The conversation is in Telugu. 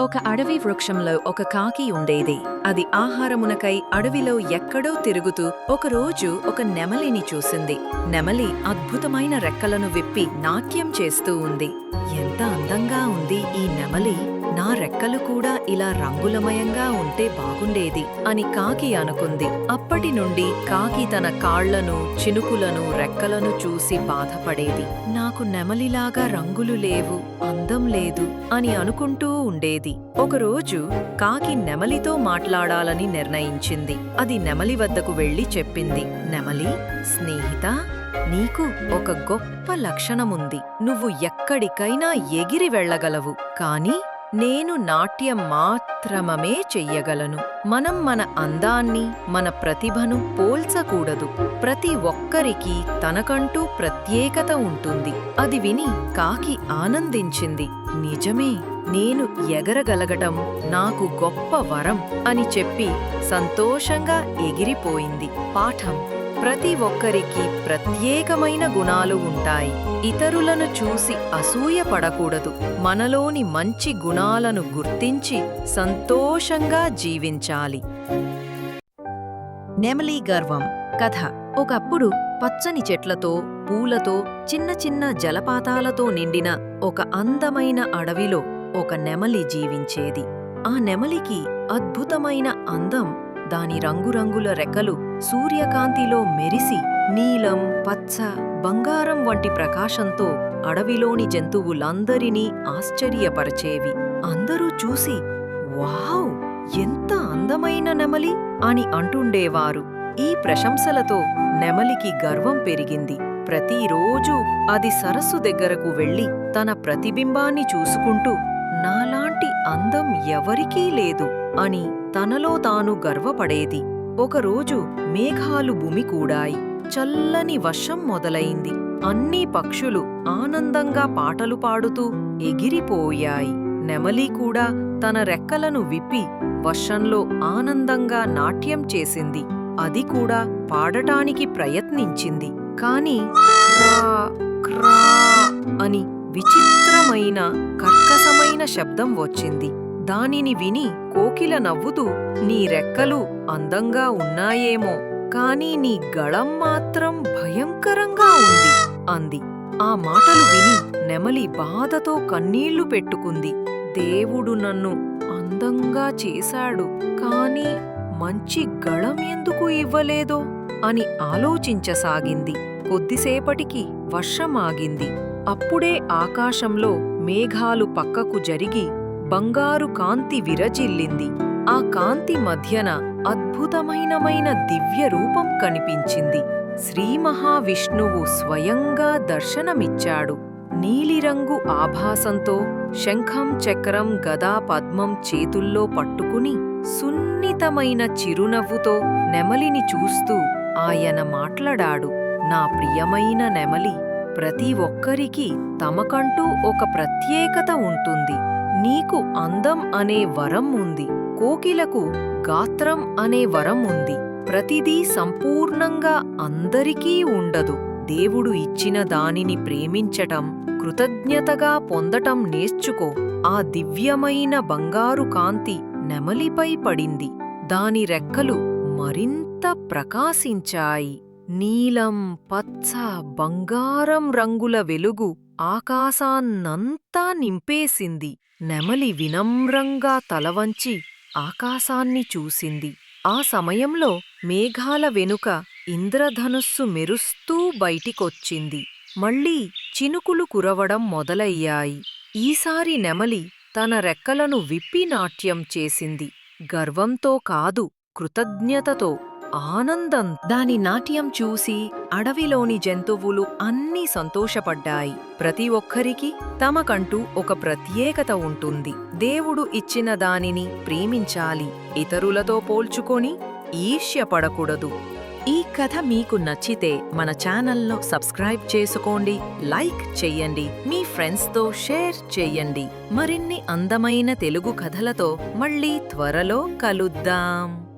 ఒక అడవి వృక్షంలో ఒక కాకి ఉండేది. అది ఆహారమునకై అడవిలో ఎక్కడో తిరుగుతూ ఒకరోజు ఒక నెమలిని చూసింది. నెమలి అద్భుతమైన రెక్కలను విప్పి నాట్యం చేస్తూ ఉంది. ఎంత అందంగా ఉంది ఈ నెమలి! నా రెక్కలు కూడా ఇలా రంగులమయంగా ఉంటే బాగుండేది అని కాకి అనుకుంది. అప్పటి నుండి కాకి తన కాళ్ళను చినుకులను రెక్కలను చూసి బాధపడేది. నాకు నెమలిలాగా రంగులు లేవు అందం లేదు అని అనుకుంటూ ఉండేది. ఒకరోజు కాకి నెమలితో మాట్లాడాలని నిర్ణయించింది. అది నెమలి వద్దకు వెళ్ళి చెప్పింది. నెమలి స్నేహిత నీకు ఒక గొప్ప లక్షణముంది. నువ్వు ఎక్కడికైనా ఎగిరి వెళ్ళగలవు. కానీ నేను నాట్యం మాత్రమమే చెయ్యగలను. మనం మన అందాన్ని మన ప్రతిభను పోల్చకూడదు. ప్రతి ఒక్కరికి తనకంటూ ప్రత్యేకత ఉంటుంది. అది విని కాకి ఆనందించింది. నిజమే నేను ఎగరగలగటం నాకు గొప్ప వరం అని చెప్పి సంతోషంగా ఎగిరిపోయింది. పాఠం ప్రతి ఒక్కరికి ప్రత్యేకమైన గుణాలు ఉంటాయి. ఇతరులను చూసి అసూయ పడకూడదు. మనలోని మంచి గుణాలను గుర్తించి సంతోషంగా జీవించాలి. నెమలి గర్వం కథ. ఒకప్పుడు పచ్చని చెట్లతో పూలతో చిన్న చిన్న జలపాతాలతో నిండిన ఒక అందమైన అడవిలో ఒక నెమలి జీవించేది. ఆ నెమలికి అద్భుతమైన అందం దాని రంగురంగుల రెక్కలు సూర్యకాంతిలో మెరిసి నీలం పచ్చ బంగారం వంటి ప్రకాశంతో అడవిలోని జంతువులందరినీ ఆశ్చర్యపరచేవి. అందరూ చూసి వావ్ ఎంత అందమైన నెమలి! అని అంటుండేవారు. ఈ ప్రశంసలతో నెమలికి గర్వం పెరిగింది. ప్రతిరోజూ అది సరస్సు దగ్గరకు వెళ్ళి తన ప్రతిబింబాన్ని చూసుకుంటూ నాలాంటి అందం ఎవరికీ లేదు అని తనలో తాను గర్వపడేది. ఒకరోజు మేఘాలు భూమికూడాయి చల్లని వర్షం మొదలైంది. అన్ని పక్షులు ఆనందంగా పాటలు పాడుతూ ఎగిరిపోయాయి. నెమలి కూడా తన రెక్కలను విప్పి వర్షంలో ఆనందంగా నాట్యం చేసింది. అది కూడా పాడటానికి ప్రయత్నించింది. కాని క్రా క్రా అని విచిత్రమైన కర్కశమైన శబ్దం వచ్చింది. దానిని విని కోకిల నవ్వుతూ నీ రెక్కలు అందంగా ఉన్నాయేమో కాని నీ గళం మాత్రం భయంకరంగా ఉంది అంది. ఆ మాటలు విని నెమలి బాధతో కన్నీళ్ళు పెట్టుకుంది. దేవుడు నన్ను అందంగా చేశాడు కాని మంచి గళం ఎందుకు ఇవ్వలేదో అని ఆలోచించసాగింది. కొద్దిసేపటికి వర్షమాగింది అప్పుడే ఆకాశంలో మేఘాలు పక్కకు జరిగి బంగారు కాంతి విరజిల్లింది. ఆ కాంతి మధ్యన అద్భుతమైనమైన దివ్య రూపం కనిపించింది. శ్రీ మహావిష్ణువు స్వయంగా దర్శనమిచ్చాడు. నీలిరంగు ఆభాసంతో శంఖం చక్రం గదా పద్మం చేతుల్లో పట్టుకుని సున్నితమైన చిరునవ్వుతో నెమలిని చూస్తూ ఆయన మాట్లాడాడు నా ప్రియమైన నెమలి ప్రతి ఒక్కరికి తమకంటూ ఒక ప్రత్యేకత ఉంటుంది. నీకు అందం అనే వరం ఉంది. కోకిలకు గాత్రం అనే వరం ఉంది. ప్రతిదీ సంపూర్ణంగా అందరికీ ఉండదు. దేవుడు ఇచ్చిన దానిని ప్రేమించటం కృతజ్ఞతగా పొందటం నేర్చుకో. ఆ దివ్యమైన బంగారు కాంతి నెమలిపై పడింది. దాని రెక్కలు మరింత ప్రకాశించాయి. నీలం పచ్చ బంగారం రంగుల వెలుగు ఆకాశాన్నంతా నింపేసింది. నెమలి వినమ్రంగా తలవంచి ఆకాశాన్ని చూసింది. ఆ సమయంలో మేఘాల వెనుక ఇంద్రధనుస్సు మెరుస్తూ బయటికొచ్చింది. మళ్ళీ చినుకులు కురవడం మొదలయ్యాయి. ఈసారి నెమలి తన రెక్కలను విప్పి నాట్యం చేసింది. గర్వంతో కాదు కృతజ్ఞతతో ఆనందం. దాని నాట్యం చూసి అడవిలోని జంతువులు అన్నీ సంతోషపడ్డాయి. ప్రతి ఒక్కరికి తమకంటూ ఒక ప్రత్యేకత ఉంటుంది. దేవుడు ఇచ్చిన దానిని ప్రేమించాలి. ఇతరులతో పోల్చుకొని ఈర్ష్యపడకూడదు. ఈ కథ మీకు నచ్చితే మన ఛానల్లో సబ్స్క్రైబ్ చేసుకోండి లైక్ చెయ్యండి మీ ఫ్రెండ్స్తో షేర్ చెయ్యండి మరిన్ని అందమైన తెలుగు కథలతో మళ్ళీ త్వరలో కలుద్దాం.